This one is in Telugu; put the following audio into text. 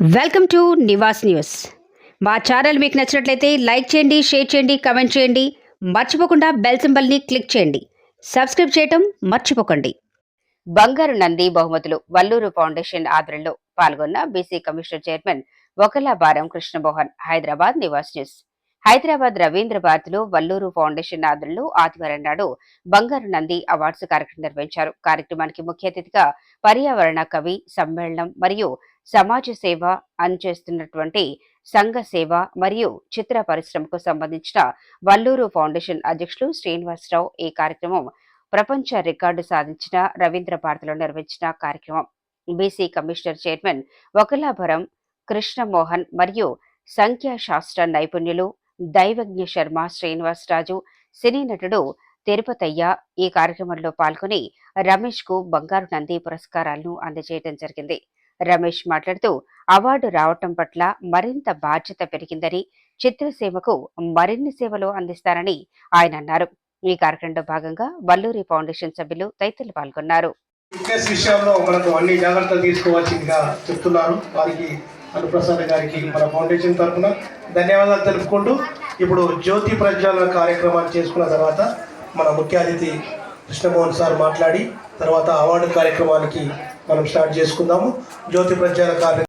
Welcome to Nivas news. మా ఛానల్ మీకు నచ్చినట్లయితే లైక్ చేయండి షేర్ చేయండి కమెంట్ చేయండి. మర్చిపోకుండా బెల్ సింబల్ని క్లిక్ చేయండి. సబ్స్క్రైబ్ చేయటం మర్చిపోకండి. బంగారు నంది బహుమతులు వల్లూరు ఫౌండేషన్ ఆధ్వర్యంలో పాల్గొన్న BC commissioner chairman Vakulabharanam Krishnamohan Hyderabad Nivas news. Hyderabad Ravindra భారతిలో వల్లూరు ఫౌండేషన్ ఆధ్వర్యంలో ఆదివారం నాడు బంగారు నంది అవార్డ్స్ కార్యక్రమం నిర్వహించారు. కార్యక్రమానికి ముఖ్య అతిథిగా పర్యావరణ కవి సమ్మేళనం మరియు సమాజ సేవ అందజేస్తున్నటువంటి సంఘ సేవ మరియు చిత్ర పరిశ్రమకు సంబంధించిన వల్లూరు ఫౌండేషన్ అధ్యక్షులు శ్రీనివాసరావు ఈ కార్యక్రమం ప్రపంచ రికార్డు సాధించిన రవీంద్ర భారతిలో నిర్వహించిన కార్యక్రమం. BC commissioner chairman Vakulabharanam Krishnamohan మరియు సంఖ్యాశాస్త్ర నైపుణ్యులు దైవజ్ఞ శర్మ శ్రీనివాసరాజు సినీ నటుడు తిరుపతయ్య ఈ కార్యక్రమంలో పాల్గొని రమేష్కు బంగారు నంది పురస్కారాలను అందజేయడం జరిగింది. రమేష్ మాట్లాడుతూ అవార్డు రావటం పట్ల మరింత బాధ్యత పెరిగిందని చిత్రసీమకు మరిన్ని సేవలు అందిస్తారని ఆయన అన్నారు. ఈ కార్యక్రమంలో భాగంగా వల్లూరి ఫౌండేషన్ సభ్యులు తదితరులు పాల్గొన్నారు. ఫిట్నెస్ విషయంలో మనకు అన్ని జాగ్రత్తలు తీసుకోవాల్సిందిగా చెప్తున్నారు. వారికి అనుప్రసాద్ గారికి మన ఫౌండేషన్ తరఫున ధన్యవాదాలు తెలుపుకుంటూ ఇప్పుడు జ్యోతి ప్రజ్వలన కార్యక్రమాన్ని చేసుకున్న తర్వాత మన ముఖ్య అతిథి కృష్ణమోహన్ సార్ మాట్లాడి తర్వాత అవార్డు కార్యక్రమానికి మనం స్టార్ట్ చేసుకుందాము. జ్యోతి ప్రజ్వలన కార్యక్రమం